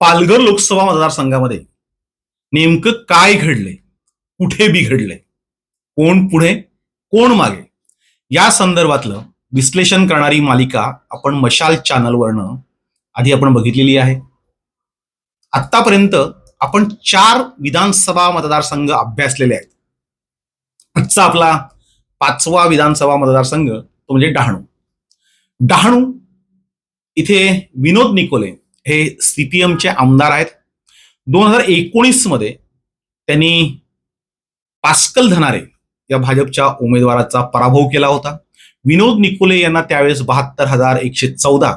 पालघर लोकसभा मतदारसंघामध्ये नेमकं काय घडलंय? कुठे बिघडलंय कोण पुढे? कोण मागे? या संदर्भातलं विश्लेषण करणारी मालिका आपण मशाल चॅनलवरनं आधी आपण बघितलेली आहे. आतापर्यंत आपण चार विधानसभा मतदारसंघ अभ्यासलेले आहेत. आजचा आपला पाचवा विधानसभा मतदारसंघ तो म्हणजे डहाणू. डहाणू इथे विनोद निकोले हे सीपीएमचे आमदार आहेत. दोन हजार एकोणीसमध्ये त्यांनी पास्कल धनारे या भाजपच्या उमेदवाराचा पराभव केला होता. विनोद निकोले यांना त्यावेळेस बहात्तर हजार एकशे चौदा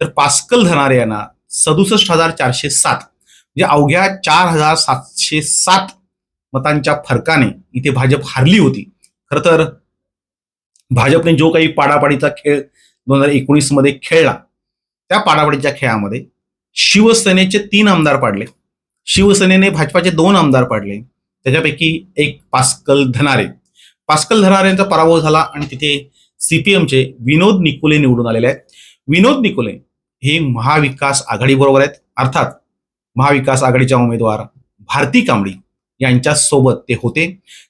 तर पास्कल धनारे यांना सदुसष्ट हजार चारशे सात म्हणजे अवघ्या चार हजार सातशे सात मतांच्या फरकाने इथे भाजप हारली होती. खर तर भाजपने जो काही पाडापाडीचा खेळ दोन हजार एकोणीसमध्ये खेळला त्या पाडापाडीच्या खेळामध्ये शिवसेनेचे तीन आमदार पाडले. शिवसेनेने भाजपाचे दोन आमदार पाडले. त्याच्यापैकी एक पास्कल धनारे. पास्कल धनारेंचा पराभव झाला आणि तिथे सीपीएमचे विनोद निकोले निवडून आलेले आहेत. विनोद निकोले हे महाविकास आघाडीबरोबर आहेत. अर्थात महाविकास आघाडीच्या उमेदवार भारती कांबडी यांच्या सोबत ते होते.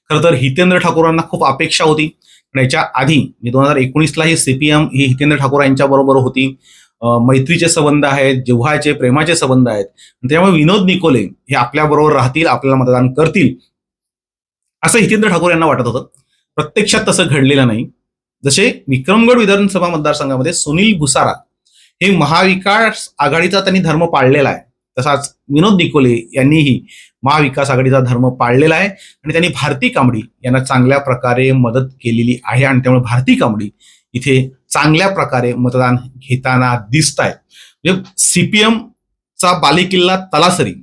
खरं तर हितेंद्र ठाकूरांना खूप अपेक्षा होती. पण याच्या आधी म्हणजे दोन हजार एकोणीसला ही सीपीएम ही हितेंद्र ठाकूर यांच्याबरोबर होती. मैत्रीचे संबंध आहेत जिव्हाचे प्रेमाचे संबंध आहेत. त्यामुळे विनोद निकोले हे आपल्या बरोबर राहतील आपल्याला मतदान करतील असं हितेंद्र ठाकूर यांना वाटत होतं. प्रत्यक्षात तसं घडलेलं नाही. जसे विक्रमगड विधानसभा मतदारसंघामध्ये सुनील भुसारा हे महाविकास आघाडीचा त्यांनी धर्म पाळलेला आहे. तसाच विनोद निकोले यांनीही महाविकास आघाडीचा धर्म पाळलेला आहे आणि त्यांनी भारती कांबडी यांना चांगल्या प्रकारे मदत केलेली आहे आणि त्यामुळे भारती कांबडी इथे चांगल्या प्रकारे मतदान घेताना दिसत आहेत म्हणजे सीपीएमचा बालेकिल्ला तलासरी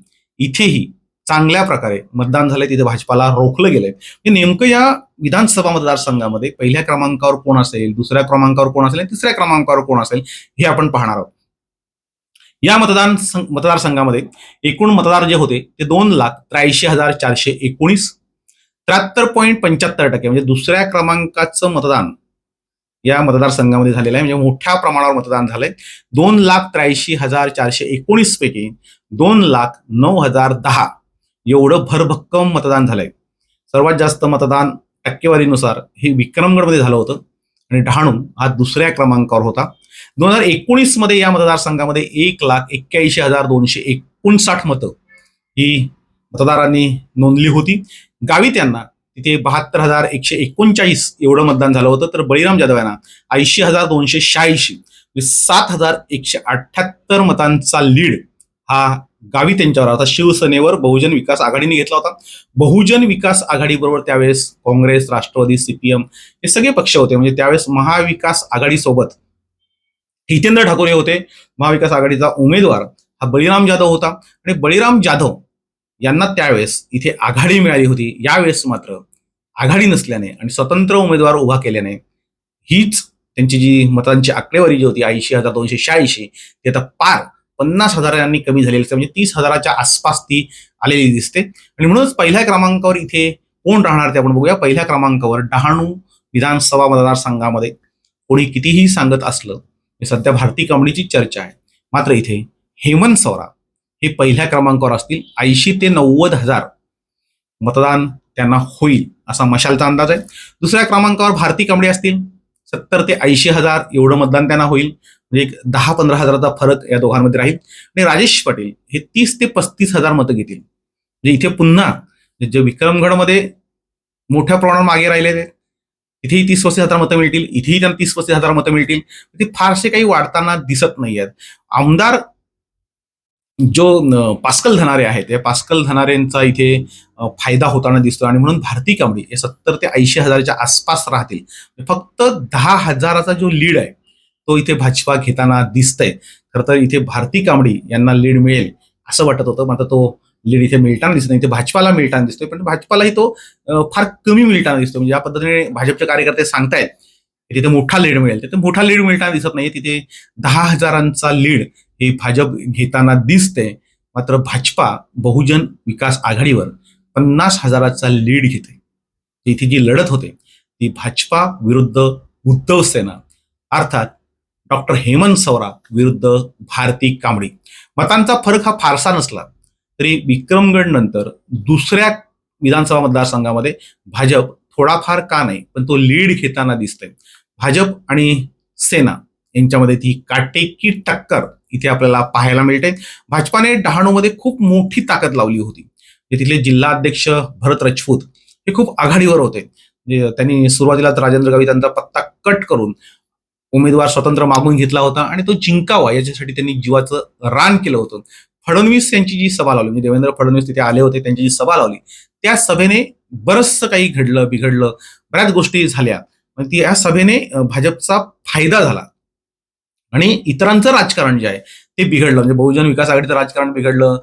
इथेही चांगल्या प्रकारे मतदान झालंय. तिथे भाजपाला रोखलं गेलंय. म्हणजे नेमकं या विधानसभा मतदारसंघामध्ये पहिल्या क्रमांकावर कोण असेल दुसऱ्या क्रमांकावर कोण असेल तिसऱ्या क्रमांकावर कोण असेल हे आपण पाहणार आहोत. या मतदान मतदारसंघामध्ये एकूण मतदार जे होते ते दोन लाख त्र्याऐंशी हजार चारशे एकोणीस. त्र्याहत्तर पॉईंट पंच्याहत्तर टक्के म्हणजे दुसऱ्या क्रमांकाचं मतदान या मतदारसंघामध्ये झालेलं आहे. म्हणजे मोठ्या प्रमाणावर मतदान झालंय. दोन लाख त्र्याऐंशी हजार चारशे एकोणीस पैकी दोन लाख नऊ हजार दहा एवढं भरभक्कम मतदान झालंय. सर्वात जास्त मतदान टक्केवारीनुसार हे विक्रमगडमध्ये झालं होतं. आणि डहाणू हा दुसऱ्या क्रमांकावर होता. दोन हजार एकोणीसमध्ये या मतदारसंघामध्ये एक लाख एक्क्याऐंशी हजार दोनशे एकोणसाठ मतं ही मतदारांनी नोंदली होती. गावी त्यांना तिथे बहात्तर हजार एकशे एकोणचाळीस एवढं मतदान झालं होतं. तर बळीराम जाधव यांना ऐंशी हजार दोनशे शहाऐंशी म्हणजे सात हजार एकशे अठ्ठ्याहत्तर मतांचा लीड हा गावी त्यांच्यावर होता. शिवसेनेवर बहुजन विकास आघाडीने घेतला होता. बहुजन विकास आघाडीबरोबर त्यावेळेस काँग्रेस राष्ट्रवादी सीपीएम हे सगळे पक्ष होते. म्हणजे त्यावेळेस महाविकास आघाडीसोबत हितेंद्र ठाकूर हे होते. महाविकास आघाडीचा उमेदवार हा बळीराम जाधव होता. आणि बळीराम जाधव यांना त्यावेळेस इथे आघाडी मिळाली होती. यावेळेस मात्र आघाडी नसल्याने आणि स्वतंत्र उमेदवार उभा केल्याने हीच त्यांची जी मतांची आकडेवारी जी होती ऐंशी हजार दोनशे शहाऐंशी ती आता पार पन्नास हजारांनी कमी झालेली असते म्हणजे तीस हजाराच्या आसपास ती आलेली दिसते. आणि म्हणूनच पहिल्या क्रमांकावर इथे कोण राहणार ते आपण बघूया. पहिल्या क्रमांकावर डहाणू विधानसभा मतदारसंघामध्ये कोणी कितीही सांगत असलं हे सध्या भारतीय कांबडीची चर्चा आहे. मात्र इथे हेमंत सवरा हे पहिल्या क्रमांकावर असतील. ऐंशी ते नव्वद हजार मतदान त्यांना होईल असा मशालचा अंदाज आहे. दुसऱ्या क्रमांकावर भारती कांबळे असतील. सत्तर ते ऐंशी हजार एवढं मतदान त्यांना होईल. म्हणजे एक दहा पंधरा हजाराचा फरक या दोघांमध्ये राहील. आणि राजेश पाटील हे तीस ते पस्तीस हजार मतं घेतील. म्हणजे इथे पुन्हा जे विक्रमगडमध्ये मोठ्या प्रमाणावर मागे राहिलेले आहेत, इथेही तीस पस्तीस हजार मतं मिळतील. इथेही त्यांना तीस पस्तीस हजार मतं मिळतील. ते फारसे काही वाढताना दिसत नाही आहेत आमदार जो पास्कल धनारे आहेत या पास्कल धनारेंचा इथे फायदा होताना दिसतो आणि म्हणून भारती कांबडी हे सत्तर ते ऐंशी हजाराच्या आसपास राहतील. फक्त दहा हजाराचा जो लीड आहे तो इथे भाजपा घेताना दिसतंय. खरं तर इथे भारती कांबडी यांना लीड मिळेल असं वाटत होतं. मात्र तो लीड इथे मिळताना दिसत नाही. इथे भाजपाला मिळताना दिसतोय पण भाजपालाही तो फार कमी मिळताना दिसतो म्हणजे या पद्धतीने भाजपचे कार्यकर्ते सांगतायत की तिथे मोठा लीड मिळेल. तिथे मोठा लीड मिळताना दिसत नाही तिथे दहा हजारांचा लीड हे भाजप घेताना दिसते मात्र भाजपा बहुजन विकास आघाडीवर पन्नास हजाराचा लीड घेते इथे जी लढत होते ती भाजपा विरुद्ध उद्धव सेना अर्थात डॉक्टर हेमंत सवरा विरुद्ध भारती कांबळी. मतांचा फरक हा फारसा नसला तरी विक्रमगड नंतर दुसऱ्या विधानसभा मतदारसंघामध्ये भाजप थोडाफार का नाही पण तो लीड घेताना दिसतोय. भाजप आणि सेना यांच्यामध्ये ती काटेकी टक्कर इथे आपल्याला पाहायला मिळते. भाजपाने डहाणूमध्ये खूप मोठी ताकद लावली होती. जे तिथले जिल्हाध्यक्ष भरत राजपूत हे खूप आघाडीवर होते. म्हणजे त्यांनी सुरुवातीलाच राजेंद्र गावित यांचा पत्ता कट करून उमेदवार स्वतंत्र मागून घेतला होता आणि तो जिंकावा याच्यासाठी त्यांनी जीवाचं रान केलं होतं. फडणवीस यांची जी सभा लावली म्हणजे देवेंद्र फडणवीस तिथे आले होते त्यांची जी सभा लावली त्या सभेने बरचसं काही घडलं बिघडलं बऱ्याच गोष्टी झाल्या. पण ती या सभेने भाजपचा फायदा झाला. आणि इतरांचं राजकारण जे आहे ते बिघडलं. म्हणजे बहुजन विकास आघाडीचं राजकारण बिघडलं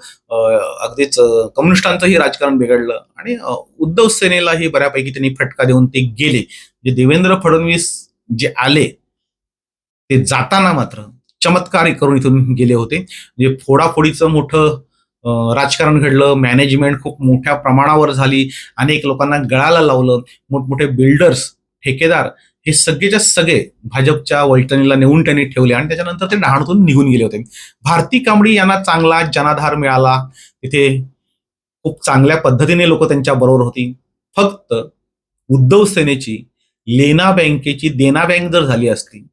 अगदीच कम्युनिस्टांचंही राजकारण बिघडलं आणि उद्धव सेनेलाही बऱ्यापैकी त्यांनी फटका देऊन ते गेले. म्हणजे देवेंद्र फडणवीस जे आले ते जाताना मात्र चमत्कार करून इथून गेले होते. म्हणजे फोडाफोडीचं मोठं राजकारण घडलं मॅनेजमेंट खूप मोठ्या प्रमाणावर झाली अनेक लोकांना गळाला लावलं मोठमोठे बिल्डर्स ठेकेदार हे सगळेच्या सगळे भाजपच्या वैतरणीला नेऊन त्यांनी ठेवले आणि त्याच्यानंतर ते डहाणतून निघून गेले होते. भारती कांबळी यांना चांगला जनाधार मिळाला. तिथे खूप चांगल्या पद्धतीने लोक त्यांच्या बरोबर होती. फक्त उद्धव सेनेची लेना बँकेची देना बँक जर झाली असती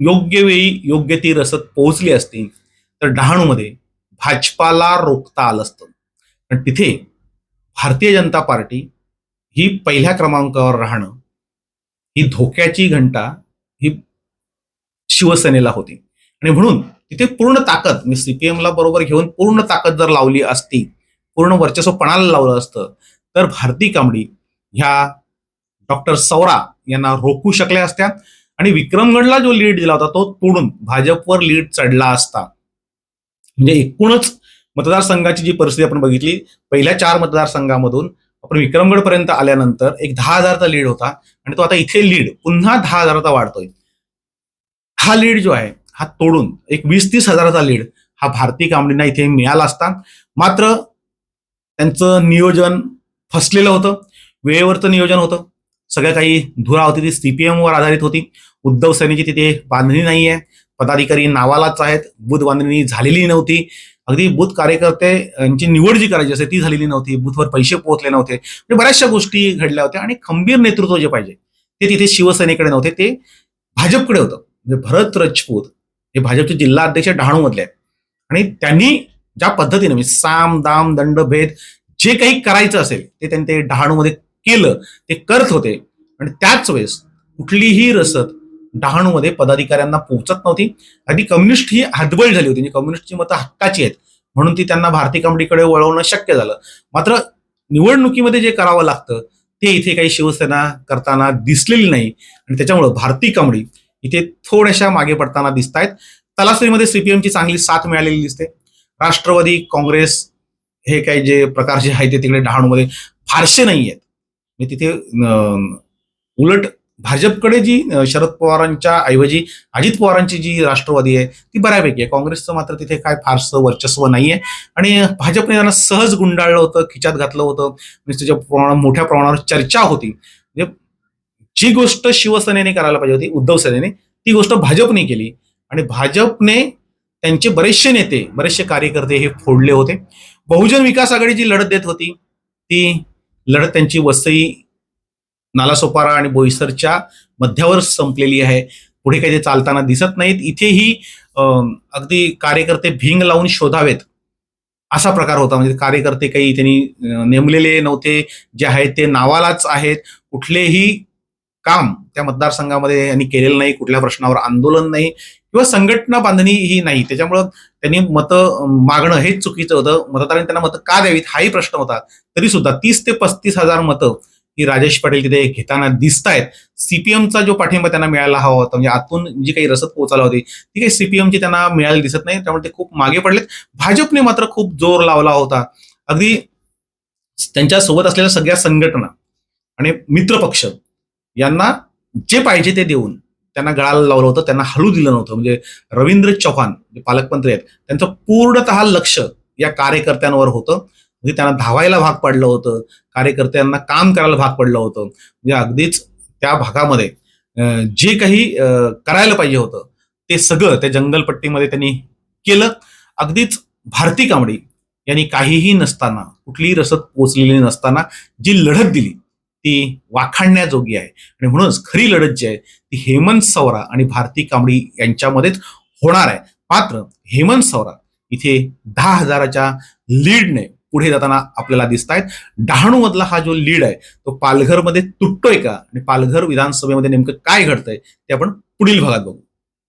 योग्य वेळी योग्य ती रसद पोहोचली असती तर डहाणूमध्ये भाजपाला रोखता आलं असतं. पण तिथे भारतीय जनता पार्टी ही पहिल्या क्रमांकावर राहणं ही धोक्याची घंटा ही शिवसेनेला होती. आणि म्हणून तिथे पूर्ण ताकद मी सीपीएमला बरोबर घेऊन पूर्ण ताकद जर लावली असती पूर्ण वर्चस्व पणाला लावलं असतं तर भारती कांबडी ह्या डॉक्टर सौरा यांना रोखू शकल्या असत्या. आणि विक्रमगडला जो लीड दिला होता तो तोडून भाजपवर लीड चढला असता. म्हणजे एकूणच मतदारसंघाची जी परिस्थिती आपण बघितली पहिल्या चार मतदारसंघामधून आपण विक्रमगड पर्यंत आल्यानंतर एक दहा हजारचा लीड होता आणि तो आता इथे लीड पुन्हा दहा हजाराचा वाढतोय. हा लीड जो आहे हा तोडून एक वीस तीस हजाराचा लीड हा भारतीय कांबळींना इथे मिळाला असता. मात्र त्यांचं नियोजन फसलेलं होतं वेळेवरचं नियोजन होतं. सगळं काही धुरा होती ती सीपीएम वर आधारित होती. उद्धव सेनेची तिथे बांधणी नाही आहे पदाधिकारी नावालाच आहेत. बुध बांधणी झालेली नव्हती. अगदी बूथ कार्यकर्ते यांची निवड जी करायची असते ती झालेली नव्हती. बूथवर पैसे पोहोचले नव्हते. म्हणजे बऱ्याचशा गोष्टी घडल्या होत्या आणि खंबीर नेतृत्व जे पाहिजे ते तिथे शिवसेनेकडे नव्हते ते भाजपकडे होतं. म्हणजे भरत राजपूत हे भाजपचे जिल्हा अध्यक्ष डहाणूमधले आहेत. आणि त्यांनी ज्या पद्धतीने म्हणजे साम दाम दंड भेद जे काही करायचं असेल ते त्यांनी ते डहाणूमध्ये केलं ते करत होते. आणि त्याच वेळेस कुठलीही रसद डहाणूमध्ये पदाधिकाऱ्यांना पोहोचत नव्हती. अगदी कम्युनिस्ट ही हतबल झाली होती. म्हणजे कम्युनिस्टची मतं हक्काची आहेत. म्हणून ती त्यांना भारतीय कांबडीकडे वळवणं शक्य झालं. मात्र निवडणुकीमध्ये जे करावं लागतं ते इथे काही शिवसेना करताना दिसलेली नाही. आणि त्याच्यामुळं भारती कंबडी इथे थोड्याशा मागे पडताना दिसत आहेत तलासरीमध्ये सीपीएमची चांगली साथ मिळालेली दिसते. राष्ट्रवादी काँग्रेस हे काही जे प्रकार जे आहेत ते तिकडे डहाणूमध्ये फारसे नाही आहेत तिथे उलट भाजपकडे जी शरद पवारांच्या ऐवजी अजित पवारांची जी राष्ट्रवादी आहे ती बऱ्यापैकी आहे. काँग्रेसचं मात्र तिथे काय फारसं वर्चस्व नाहीये. आणि भाजपने त्यांना सहज गुंडाळलं होतं खिच्यात घातलं होतं. म्हणजे त्याच्या प्रमाणात मोठ्या प्रमाणावर चर्चा होती. म्हणजे जी गोष्ट शिवसेनेने करायला पाहिजे होती उद्धव सेनेने ती गोष्ट भाजपने केली. आणि भाजपने त्यांचे बरेचसे नेते बरेचसे कार्यकर्ते हे फोडले होते. बहुजन विकास आघाडी जी लढत देत होती ती लढत त्यांची वसई नालासोपारा आणि बोईसरच्या मध्यावर संपलेली आहे. पुढे काही ते चालताना दिसत नाहीत. इथेही अगदी कार्यकर्ते भिंग लावून शोधावेत. असा प्रकार होता. म्हणजे कार्यकर्ते काही त्यांनी नेमलेले नव्हते. जे आहेत ते नावालाच आहेत. कुठलेही काम त्या मतदारसंघामध्ये यांनी केलेलं नाही. कुठल्या प्रश्नावर आंदोलन नाही. किंवा संघटना बांधणी ही नाही. त्याच्यामुळं त्यांनी मतं मागणं हेच चुकीचं होतं. मतदारांनी त्यांना मतं का द्यावीत? हाही प्रश्न होता. तरी सुद्धा तीस ते पस्तीस हजार मतं ही राजेश पाटील तिथे घेताना दिसत आहेत सीपीएमचा जो पाठिंबा त्यांना मिळायला हवा होता म्हणजे आतून जी काही रसद पोहोचायला होती ती काही सीपीएमची त्यांना मिळायला दिसत नाही त्यामुळे ते खूप मागे पडलेत. भाजपने मात्र खूप जोर लावला होता. अगदी त्यांच्यासोबत असलेल्या सगळ्या संघटना आणि मित्रपक्ष यांना जे पाहिजे ते देऊन त्यांना गळाला लावलं होतं त्यांना हलू दिलं नव्हतं. म्हणजे रवींद्र चव्हाण जे पालकमंत्री आहेत त्यांचं पूर्णतः लक्ष या कार्यकर्त्यांवर होतं. म्हणजे त्यांना धावायला भाग पडलं होतं. कार्यकर्त्यांना काम करायला भाग पडलं होतं. म्हणजे अगदीच त्या भागामध्ये जे काही अं, करायला पाहिजे होतं ते सगळं त्या जंगलपट्टीमध्ये त्यांनी केलं. अगदीच भारती कांबडी यांनी काहीही नसताना कुठलीही रसद पोचलेली नसताना जी लढत दिली ती वाखाणण्याजोगी आहे. आणि म्हणूनच खरी लढत जी आहे ती हेमंत सवरा आणि भारती कांबडी यांच्यामध्येच होणार आहे. मात्र हेमंत सवरा इथे दहा हजाराच्या लीडने पुढे जाताना आपल्याला दिसत आहेत डहाणू मधला हा जो लीड आहे तो पालघरमध्ये तुटतोय का? आणि पालघर विधानसभेमध्ये नेमकं काय घडतंय ते आपण पुढील भागात बघू.